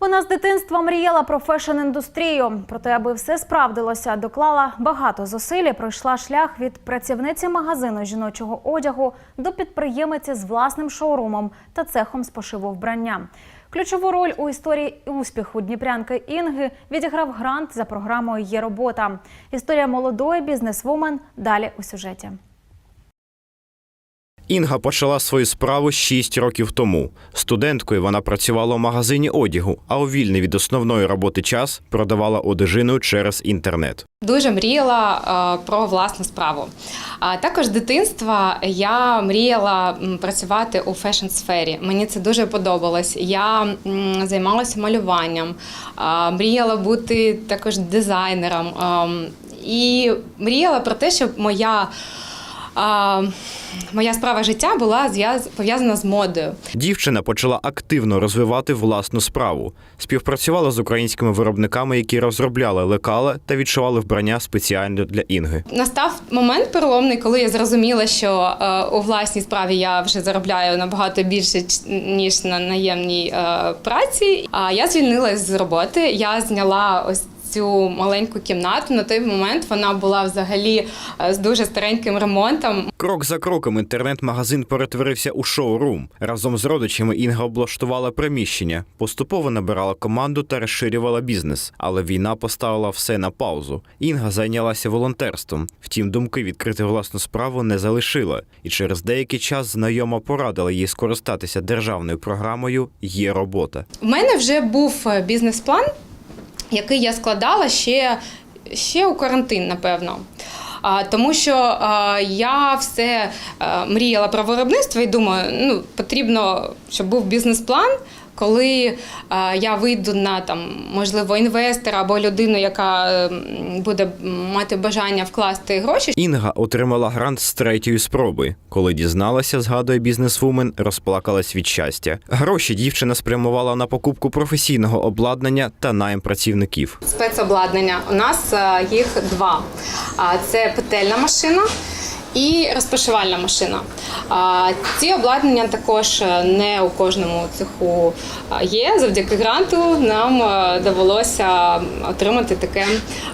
Вона з дитинства мріяла про фешн-індустрію. Проте, аби все справдилося, доклала багато зусиль і пройшла шлях від працівниці магазину жіночого одягу до підприємиці з власним шоурумом та цехом з пошиву вбрання. Ключову роль у історії успіху дніпрянки Інги відіграв грант за програмою Є робота. Історія молодої бізнесвумен далі у сюжеті. Інга почала свою справу 6 років тому. Студенткою вона працювала у магазині одягу, а у вільний від основної роботи час продавала одежину через інтернет. Дуже мріяла е, про власну справу. А також з дитинства я мріяла працювати у фешн-сфері. Мені це дуже подобалось. Я займалася малюванням, мріяла бути також дизайнером. ем, І мріяла про те, щоб моя, а, моя справа життя була зв'яз- пов'язана з модою. Дівчина почала активно розвивати власну справу. Співпрацювала з українськими виробниками, які розробляли лекала та відшивали вбрання спеціально для Інги. Настав момент переломний, коли я зрозуміла, що е, у власній справі я вже заробляю набагато більше ніж на наємній е, праці. А я звільнилась з роботи. Я зняла ось. Цю маленьку кімнату на той момент вона була взагалі е, з дуже стареньким ремонтом. Крок за кроком інтернет-магазин перетворився у шоурум. Разом з родичами Інга облаштувала приміщення, поступово набирала команду та розширювала бізнес. Але війна поставила все на паузу. Інга зайнялася волонтерством. Втім, думки відкрити власну справу не залишила. І через деякий час знайома порадила їй скористатися державною програмою Є робота. У мене вже був е, бізнес-план, який я складала ще, ще у карантин, напевно. А, тому що я все а, мріяла про виробництво і думаю, ну потрібно, щоб був бізнес-план. Коли а, я вийду на там можливо інвестора або людину, яка ем, буде мати бажання вкласти гроші, Інга отримала грант з третьої спроби. Коли дізналася, згадує бізнесвумен, розплакалась від щастя. Гроші дівчина спрямувала на покупку професійного обладнання та найм працівників. спецобладнання. У нас е, їх два: А, це петельна машина. І розпашивальна машина. Ці обладнання також е, не у кожному цеху є. Завдяки гранту нам е, довелося отримати таке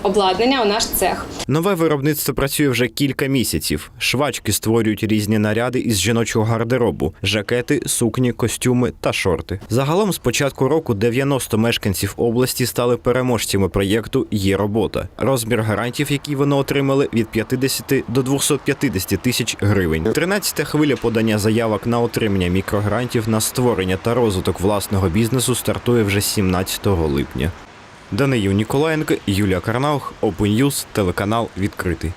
обладнання у наш цех. Нове виробництво працює вже кілька місяців. Швачки створюють різні наряди із жіночого гардеробу: жакети, сукні, костюми та шорти. Загалом з початку року 90 мешканців області стали переможцями проєкту Є робота. Розмір гарантів, які вони отримали, від 50 до 250 тисяч гривень. 13-та хвиля подання заявок на отримання мікрогрантів на створення та розвиток власного бізнесу стартує вже 17 липня. Даниїв Ніколаєнко, Юлія Карнаух, Open News, телеканал відкритий.